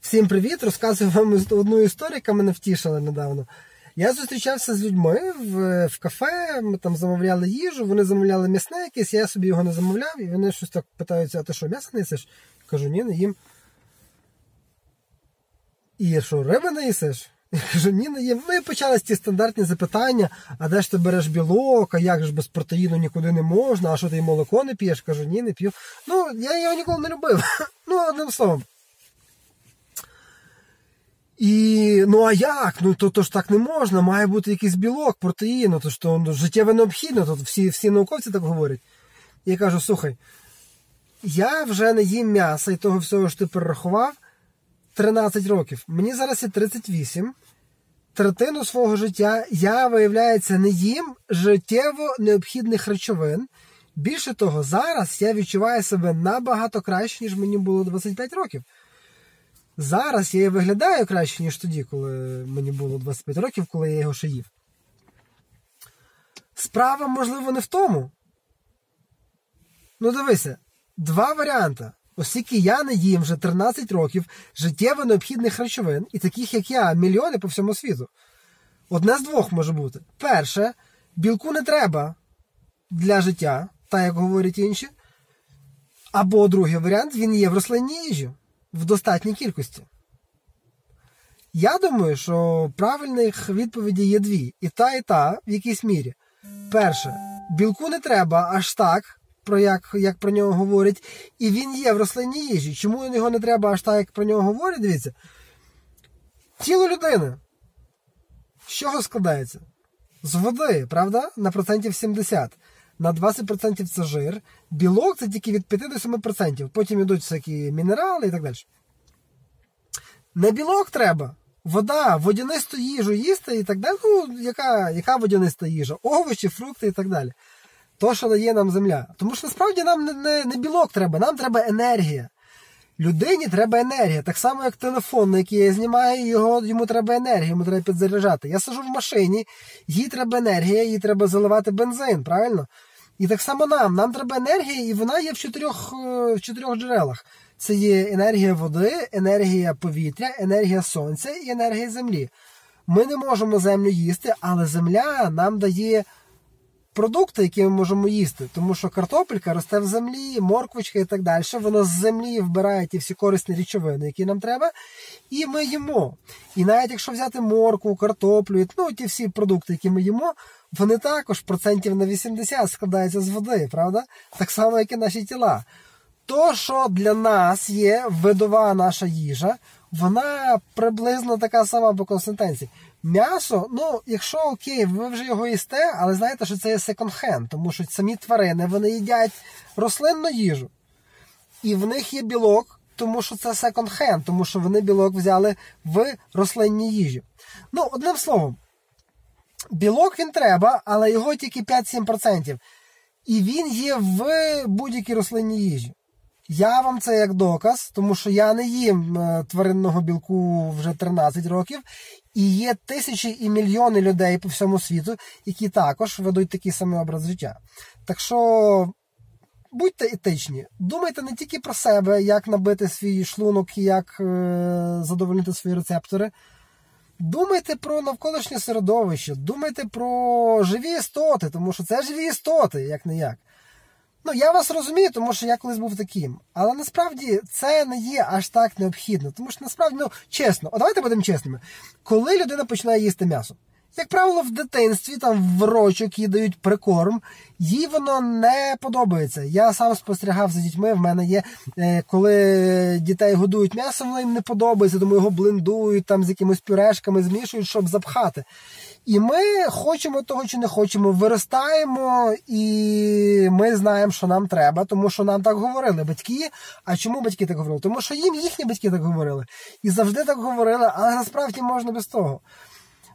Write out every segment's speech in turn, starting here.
Всім привіт! Розказую вам одну історію, яка мене втішила недавно. Я зустрічався з людьми в в кафе, ми там замовляли їжу, вони замовляли м'ясне якесь, я собі його не замовляв, і вони щось так питаються, а ти що, м'ясо не їсиш? Кажу, ні, не їм. І що, риби не їсиш? Я кажу, ні, не їм. Ну і почались ті стандартні запитання, а де ж ти береш білок, а як ж без протеїну нікуди не можна, а що ти молоко не п'єш? Кажу, ні, не п'ю. Ну, я його ніколи не любив. Ну, одним словом. І ну а як? Ну то, то ж так не можна, має бути якийсь білок, протеїн, то ж ну, життєво необхідно, то всі всі науковці так говорять. Я кажу: слухай, я вже не їм м'яса і того всього, що ти перерахував 13 років. Мені зараз є 38. Третину свого життя я, виявляється, не їм життєво необхідних речовин. Більше того, зараз я відчуваю себе набагато краще, ніж мені було 25 років. Зараз я виглядаю краще, ніж тоді, коли мені було 25 років, коли я його ще. Справа, можливо, не в тому. Ну, дивися, два варіанти. Оскільки я не їм вже 13 років життєво необхідних речовин, і таких, як я, мільйони по всьому світу. Одне з двох може бути. Перше, білку не треба для життя, так як говорять інші. Або другий варіант, він є в рослинній їжі в достатній кількості. Я думаю, що правильних відповідей є дві. І та, і та в якійсь мірі. Перше, білку не треба аж так, про як як про нього говорять, і він є в рослинній їжі. Чому його не треба аж так, як про нього говорять? Дивіться. Тіло людини. З чого складається? З води, правда? На процентів 70 на 20% це жир, білок це тільки від 5 до 7%. Потім йдуть всякі мінерали і так далі. Не білок треба. Вода, водянисту їжу їсти і так далі. Ну, яка яка водяниста їжа? Овочі, фрукти і так далі. То, що дає нам земля. Тому що насправді нам не, не, не білок треба, нам треба енергія. Людині треба енергія. Так само, як телефон, на який я знімаю, його, йому треба енергія, йому треба підзаряджати. Я сижу в машині, їй треба енергія, їй треба заливати бензин, правильно? І так само нам. Нам треба енергія, і вона є в чотирьох е, в чотирьох джерелах. Це є енергія води, енергія повітря, енергія сонця і енергія землі. Ми не можемо землю їсти, але земля нам дає продукти, які ми можемо їсти. Тому що картопелька росте в землі, морквочка і так далі. Воно з землі вбирає ті всі корисні речовини, які нам треба, і ми їмо. І навіть якщо взяти моркву, картоплю, ну ті всі продукти, які ми їмо, вони також процентів на 80 складаються з води, правда? Так само, як і наші тіла. То, що для нас є видова наша їжа, вона приблизно така сама по консистенції. М'ясо, ну, якщо окей, ви вже його їсте, але знаєте, що це є секонд-хенд, тому що самі тварини вони їдять рослинну їжу. І в них є білок, тому що це секонд-хенд, тому що вони білок взяли в рослинній їжі. Ну, одним словом, білок він треба, але його тільки 5-7%. І він є в будь-якій рослинній їжі. Я вам це як доказ, тому що я не їм е, тваринного білку вже 13 років, і є тисячі і мільйони людей по всьому світу, які також ведуть такий самий образ життя. Так що будьте етичні, думайте не тільки про себе, як набити свій шлунок як е, задовольнити свої рецептори. Думайте про навколишнє середовище, думайте про живі істоти, тому що це живі істоти, як не як. Ну, я вас розумію, тому що я колись був таким. Але насправді це не є аж так необхідно. Тому що насправді, ну, чесно, от давайте будемо чесними. Коли людина починає їсти м'ясо, як правило, в дитинстві там в рочок їй дають прикорм, їй воно не подобається. Я сам спостерігав за дітьми. В мене є, е, коли дітей годують м'ясо, воно їм не подобається, тому його блендують там з якимись пюрешками, змішують, щоб запхати. І ми хочемо того чи не хочемо, виростаємо, і ми знаємо, що нам треба, тому що нам так говорили батьки. А чому батьки так говорили? Тому що їм їхні батьки так говорили. І завжди так говорили, але насправді можна без того.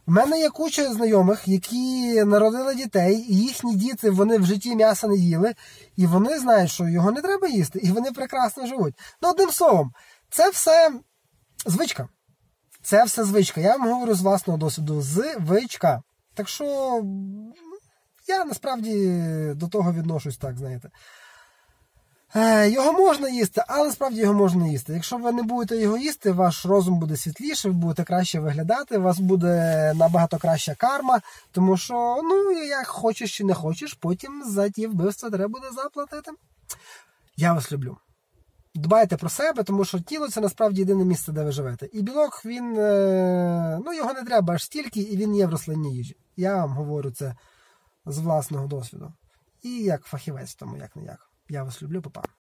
У мене є куча знайомих, які народили дітей, і їхні діти вони в житті м'яса не їли, і вони знають, що його не треба їсти, і вони прекрасно живуть. Ну, одним словом, це все звичка. Це все звичка. Я вам говорю з власного досвіду. Звичка. Так що я насправді до того відношусь так, знаєте. Е, Його можна їсти, але насправді його можна їсти. Якщо ви не будете його їсти, ваш розум буде світліше, ви будете краще виглядати, у вас буде набагато краща карма, тому що, ну, як хочеш чи не хочеш, потім за ті вбивства треба буде заплатити. Я вас люблю. Дбайте про себе, тому що тіло це насправді єдине місце, де ви живете. І білок, він, е, ну, його не треба аж стільки, і він є в рослинній їжі. Я вам говорю це з власного досвіду. І як фахівець, тому як не як. Я вас люблю, папа.